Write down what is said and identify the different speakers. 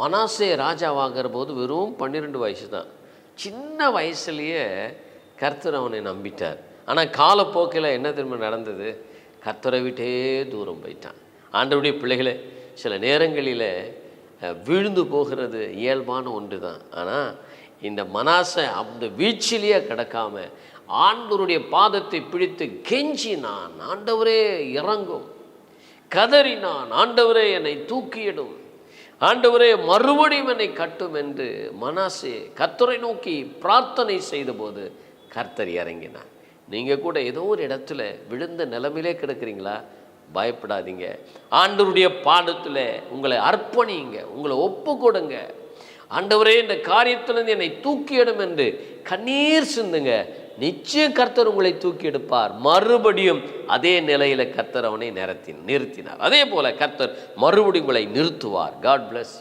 Speaker 1: மனாசே ராஜாவாகிற போது வெறும் பன்னிரெண்டு வயசு தான் சின்ன வயசுலேயே கர்த்தர் அவனை நம்பிட்டார். ஆனால் காலப்போக்கில் என்ன திரும்ப நடந்தது? கர்த்தரை விட்டே தூரம் போயிட்டான். ஆண்டவுடைய பிள்ளைகளே சில நேரங்களில் விழுந்து போகிறது இயல்பான ஒன்று தான் ஆனால் இந்த மனாசை அந்த வீழ்ச்சியிலேயே கிடக்காம ஆண்டவருடைய பாதத்தை பிடித்து கெஞ்சினான். ஆண்டவரே இறங்கும். கதறினான். ஆண்டவரே என்னை தூக்கியிடும். ஆண்டவரே மறுபடியும் என்னை கட்டும் என்று மனாசே கர்த்தரை நோக்கி பிரார்த்தனை செய்தபோது கர்த்தர் இறங்கினார். நீங்கள் கூட ஏதோ ஒரு இடத்துல விழுந்த நிலைமையிலே கிடக்குறீங்களா? பயப்படாதீங்க. ஆண்டவருடைய பாடத்தில் உங்களை அர்ப்பணிங்க உங்களை ஒப்பு கொடுங்க ஆண்டவரே இந்த காரியத்திலிருந்து என்னை தூக்கியிடும் என்று கண்ணீர் சிந்துங்க. நிச்சயம் கர்த்தர் உங்களை தூக்கி எடுப்பார். மறுபடியும் அதே நிலையில் கர்த்தர் அவனை நிறுத்தி நிறுத்தினார். அதே போல கர்த்தர் மறுபடியும் உங்களை நிறுத்துவார். God plus